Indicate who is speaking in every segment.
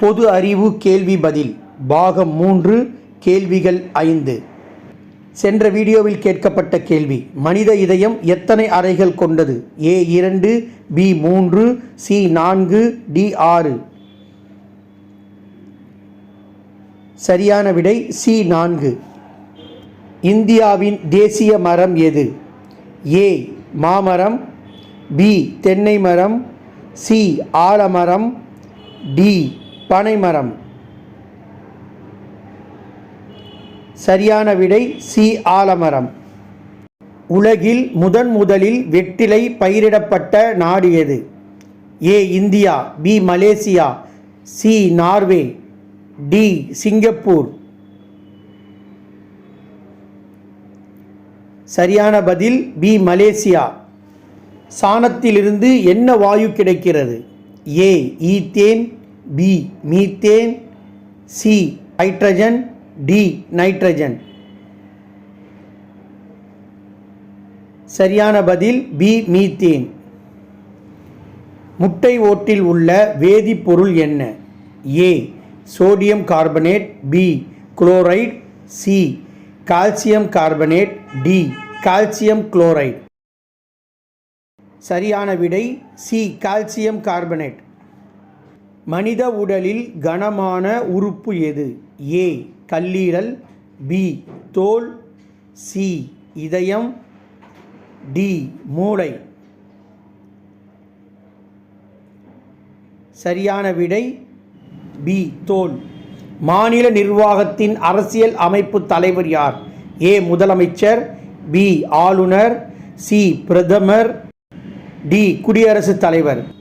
Speaker 1: பொது அறிவு கேள்வி பதில் பாகம் மூன்று கேள்விகள் ஐந்து. சென்ற வீடியோவில் கேட்கப்பட்ட கேள்வி மனித இதயம் எத்தனை அறைகள் கொண்டது? ஏ இரண்டு பி மூன்று சி நான்கு டி ஆறு. சரியான விடை சி நான்கு. இந்தியாவின் தேசிய மரம் எது? ஏ மாமரம் பி தென்னை மரம் சி ஆலமரம் டி பனைமரம். சரியான விடை சி. ஆலமரம். உலகில் முதன் முதலில் வெற்றிலை பயிரிடப்பட்ட நாடு எது? A. India B. Malaysia C. Norway D. Singapore. சரியான பதில் பி. மலேசியா. சாணத்திலிருந்து என்ன வாயு கிடைக்கிறது? A. Ethane B methane C hydrogen D nitrogen சரியான பதில் பி மீத்தேன் முட்டை ஓட்டில் உள்ள வேதிப்பொருள் என்ன? A sodium carbonate B chloride C calcium carbonate D calcium chloride சரியான விடை சி கால்சியம் கார்பனேட் மனித உடலில் கனமான உறுப்பு எது? ஏ கல்லீரல் பி தோல் சி இதயம் டி மூளை. சரியான விடை பி தோல். மாநில நிர்வாகத்தின் அரசியல் அமைப்பு தலைவர் யார்? ஏ முதலமைச்சர் பி ஆளுநர் சி பிரதமர் டி குடியரசுத் தலைவர்.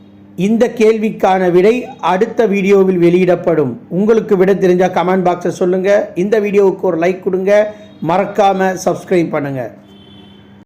Speaker 1: இந்த கேள்விக்கான விடை அடுத்த வீடியோவில் வெளியிடப்படும். உங்களுக்கு விட தெரிஞ்சால் கமெண்ட் பாக்ஸை சொல்லுங்கள் இந்த வீடியோவுக்கு ஒரு லைக் கொடுங்க. மறக்காமல் சப்ஸ்கிரைப் பண்ணுங்கள்